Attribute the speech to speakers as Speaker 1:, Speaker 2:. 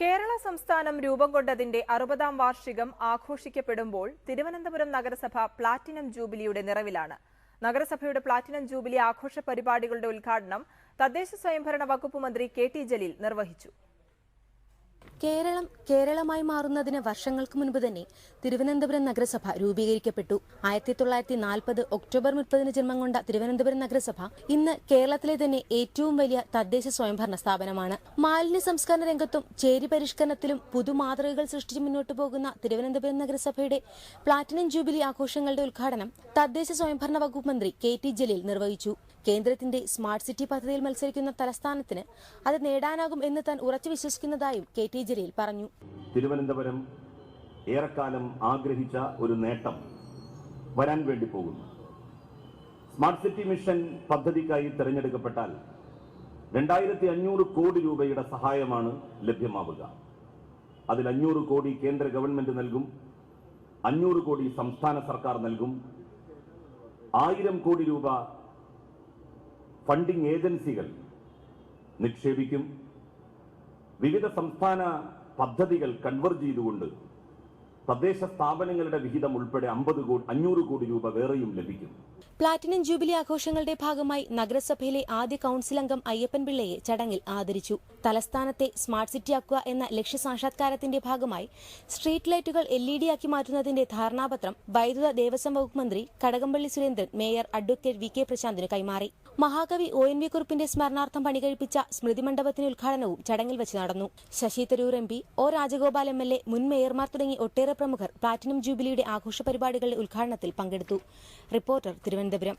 Speaker 1: കേരള സംസ്ഥാനം രൂപം കൊണ്ടതിന്റെ അറുപതാം വാർഷികം ആഘോഷിക്കപ്പെടുമ്പോൾ തിരുവനന്തപുരം നഗരസഭ പ്ലാറ്റിനം ജൂബിലിയുടെ നിറവിലാണ്. നഗരസഭയുടെ പ്ലാറ്റിനം ജൂബിലി ആഘോഷ പരിപാടികളുടെ ഉദ്ഘാടനം തദ്ദേശ സ്വയംഭരണ വകുപ്പ് മന്ത്രി കെ ടി ജലീൽ നിർവഹിച്ചു.
Speaker 2: കേരളം കേരളമായി മാറുന്നതിന് വർഷങ്ങൾക്ക് മുൻപ് തന്നെ തിരുവനന്തപുരം നഗരസഭ രൂപീകരിക്കപ്പെട്ടു. ആയിരത്തി തൊള്ളായിരത്തി നാൽപ്പത് ഒക്ടോബർ മുപ്പതിന് ജന്മം കൊണ്ട തിരുവനന്തപുരം നഗരസഭ ഇന്ന് കേരളത്തിലെ തന്നെ ഏറ്റവും വലിയ തദ്ദേശ സ്വയംഭരണ സ്ഥാപനമാണ്. മാലിന്യ സംസ്കരണ രംഗത്തും ചേരി പരിഷ്കരണത്തിലും പുതുമാതൃകകൾ സൃഷ്ടിച്ച് മുന്നോട്ടു പോകുന്ന തിരുവനന്തപുരം നഗരസഭയുടെ പ്ലാറ്റിനം ജൂബിലി ആഘോഷങ്ങളുടെ ഉദ്ഘാടനം തദ്ദേശ സ്വയംഭരണ വകുപ്പ് മന്ത്രി കെ ടി ജലീൽ നിർവഹിച്ചു. കേന്ദ്രത്തിന്റെ സ്മാർട്ട് സിറ്റി പദ്ധതിയിൽ മത്സരിക്കുന്ന തലസ്ഥാനത്തിന് അത് നേടാനാകും എന്ന് താൻ ഉറച്ചു വിശ്വസിക്കുന്നതായും കെ ടി ജലീൽ പറഞ്ഞു.
Speaker 3: തിരുവനന്തപുരം ഏറെക്കാലം ആഗ്രഹിച്ച ഒരു നേട്ടം വരാൻ വേണ്ടി പോകുന്നു. സ്മാർട്ട് സിറ്റി മിഷൻ പദ്ധതിക്കായി തിരഞ്ഞെടുക്കപ്പെട്ടാൽ രണ്ടായിരത്തി അഞ്ഞൂറ് കോടി രൂപയുടെ സഹായമാണ് ലഭ്യമാവുക. അതിൽ അഞ്ഞൂറ് കോടി കേന്ദ്ര ഗവൺമെന്റ് നൽകും അഞ്ഞൂറ് കോടി സംസ്ഥാന സർക്കാർ നൽകും ആയിരം കോടി രൂപ ഫണ്ടിംഗ് ഏജൻസികൾ നിക്ഷേപിക്കും വിവിധ സംസ്ഥാന പദ്ധതികൾ കൺവെർജ് ചെയ്തുകൊണ്ട് തദ്ദേശ സ്ഥാപനങ്ങളുടെ വിഹിതം ഉൾപ്പെടെ അമ്പത് കോടി അഞ്ഞൂറ് കോടി രൂപ വേറെയും ലഭിക്കും.
Speaker 2: പ്ലാറ്റിനം ജൂബിലി ആഘോഷങ്ങളുടെ ഭാഗമായി നഗരസഭയിലെ ആദ്യ കൌൺസിൽ അംഗം അയ്യപ്പൻ പിള്ളയെ ചടങ്ങിൽ ആദരിച്ചു. തലസ്ഥാനത്തെ സ്മാർട്ട് സിറ്റിയാക്കുക എന്ന ലക്ഷ്യ സാക്ഷാത്കാരത്തിന്റെ ഭാഗമായി സ്ട്രീറ്റ് ലൈറ്റുകൾ എൽ ഇ ഡി ആക്കി മാറ്റുന്നതിന്റെ ധാരണാപത്രം വൈദ്യുത ദേവസ്വം വകുപ്പ് മന്ത്രി Kadakampally Surendran mayor advocate V K പ്രശാന്തിന് കൈമാറി. മഹാകവി ഒ എൻ വി കുറിപ്പിന്റെ സ്മരണാർത്ഥം പണികഴിപ്പിച്ച സ്മൃതി മണ്ഡപത്തിന്റെ ഉദ്ഘാടനവും ചടങ്ങിൽ വെച്ച് നടന്നു. Shashi Tharoor M P O Rajagopal M L A മുൻ മേയർമാർ തുടങ്ങി ഒട്ടേറെ പ്രമുഖർ പ്ലാറ്റിനം ജൂബിലിയുടെ ആഘോഷ പരിപാടികളുടെ ഉദ്ഘാടനത്തിൽ പങ്കെടുത്തു. റിപ്പോർട്ടർ തിരുവനന്തപുരം.